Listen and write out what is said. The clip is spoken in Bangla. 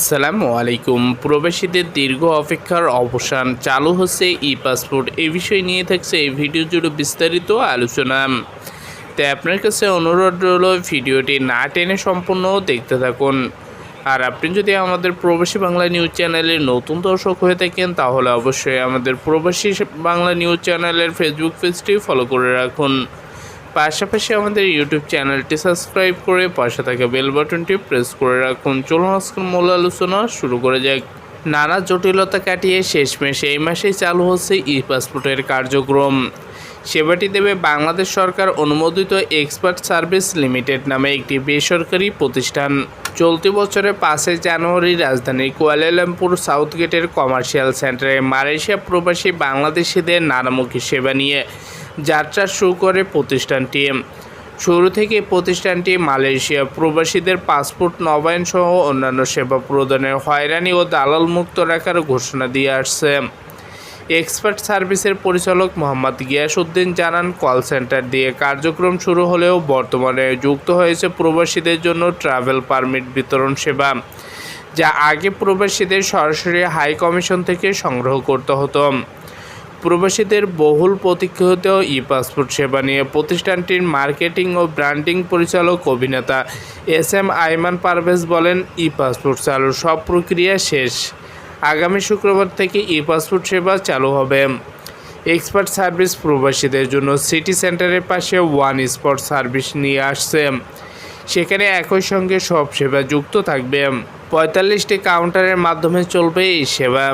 আসসালামু আলাইকুম। প্রবাসীদের দীর্ঘ অপেক্ষার অবসান চালু হচ্ছে ই পাসপোর্ট এ বিষয় নিয়ে থাকছে এই ভিডিও জুড়ে বিস্তারিত আলোচনা। তাই আপনার কাছে অনুরোধ রইল, ভিডিওটি না টেনে সম্পূর্ণ দেখতে থাকুন। আর আপনি যদি আমাদের প্রবাসী বাংলা নিউজ চ্যানেলে নতুন দর্শক হয়ে থাকেন, তাহলে অবশ্যই আমাদের প্রবাসী বাংলা নিউজ চ্যানেলের ফেসবুক পেজটি ফলো করে রাখুন। পাশাপাশি আমাদের ইউটিউব চ্যানেলটি সাবস্ক্রাইব করে পাশে থাকা বেল বাটনটি প্রেস করে রাখুন। চলুন আজকের মূল আলোচনা শুরু করে যাক। নানা জটিলতা কাটিয়ে শেষমেশ এই মাসেই চালু হচ্ছে ই পাসপোর্টের কার্যক্রম। সেবাটি দেবে বাংলাদেশ সরকার অনুমোদিত এক্সপার্ট সার্ভিস লিমিটেড নামে একটি বেসরকারি প্রতিষ্ঠান। চলতি বছরের পাঁচই জানুয়ারি রাজধানীর কুয়ালালামপুর সাউথ গেটের কমার্শিয়াল সেন্টারে মালয়েশিয়া প্রবাসী বাংলাদেশিদের নানামুখী সেবা নিয়ে যাত্রা শুরু করে প্রতিষ্ঠানটি। শুরু থেকে প্রতিষ্ঠানটি মালয়েশিয়া প্রবাসীদের পাসপোর্ট, নবায়ন সহ অন্যান্য সেবা প্রদানের হয়রানি ও দালাল মুক্ত রাখার ঘোষণা দিয়ে আসছে। এক্সপার্ট সার্ভিসের পরিচালক মোহাম্মদ গিয়াসউদ্দিন জানান, কল সেন্টার দিয়ে কার্যক্রম শুরু হলেও বর্তমানে যুক্ত হয়েছে প্রবাসীদের জন্য ট্রাভেল পারমিট বিতরণ সেবা, যা আগে প্রবাসীদের সরাসরি হাই কমিশন থেকে সংগ্রহ করতে হতো। প্রবাসীদের বহুল প্রতীক্ষিত ই পাসপোর্ট সেবা নিয়ে প্রতিষ্ঠানটির মার্কেটিং ও ব্র্যান্ডিং পরিচালক অভিনেতা এস এম আইমান পারভেজ বলেন, ই পাসপোর্ট চালুর সব প্রক্রিয়া শেষ। আগামী শুক্রবার থেকে ই পাসপোর্ট সেবা চালু হবে। এক্সপার্ট সার্ভিস প্রবাসীদের জন্য সিটি সেন্টারের পাশে ওয়ান স্পট সার্ভিস নিয়ে আসছে। সেখানে একই সঙ্গে সব সেবা যুক্ত থাকবে। পঁয়তাল্লিশটি কাউন্টারের মাধ্যমে চলবে এই সেবা।